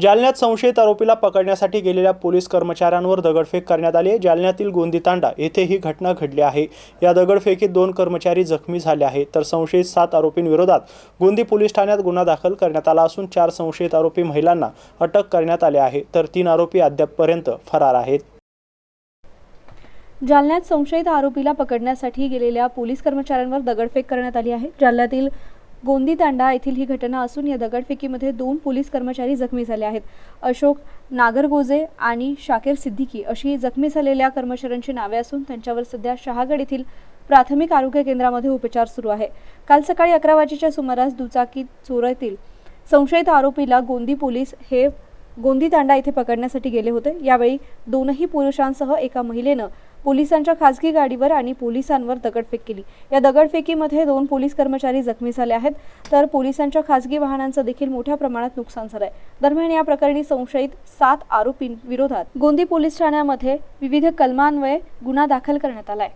जालन्यात संशयित आरोपीला पकडण्यासाठी गेलेल्या पोलीस कर्मचाऱ्यांवर दगडफेक करण्यात आली जालन्यातील गोंदीतांडा येथे ही घटना घडली आहे. या दगडफेकीत दोन कर्मचारी जखमी झाले आहेत. तर संशयित सात आरोपींविरोधात गोंदी पोलीस ठाण्यात गुन्हा दाखल करण्यात आला असून चार संशयित आरोपी महिलांना अटक करण्यात आले आहे. तर तीन आरोपी अद्यापपर्यंत फरार आहेत. जालन्यात संशयित आरोपीला पकडण्यासाठी गेलेल्या पोलीस कर्मचाऱ्यांवर दगडफेक करण्यात आली आहे. जालन्यातील गोंदी तांडा येथील ही घटना असून या दगडफेकीमध्ये दोन पोलीस कर्मचारी जखमी झाले आहेत. अशोक नागरगोजे आणि शाकेर सिद्दीकी अशी जखमी झालेल्या कर्मचाऱ्यांची नावे असून त्यांच्यावर सध्या शहागड येथील प्राथमिक आरोग्य केंद्रामध्ये उपचार सुरू आहे. काल सकाळी अकरा वाजेच्या सुमारास दुचाकी चोरातील संशयित आरोपीला गोंदी पोलीस हे गोंदी तांडा येथे पकडण्यासाठी गेले होते. यावेळी दोनही पुरुषांसह एका महिलेनं पोलिसांच्या खासगी गाडीवर आणि पोलिसांवर दगडफेक केली. या दगडफेकीमध्ये दोन पोलीस कर्मचारी जखमी झाले आहेत. तर पोलिसांच्या खासगी वाहनांचं देखील मोठ्या प्रमाणात नुकसान झालंय. दरम्यान या प्रकरणी संशयित सात आरोपींविरोधात गोंदी पोलीस ठाण्यामध्ये विविध कलमान्वये गुन्हा दाखल करण्यात आलाय.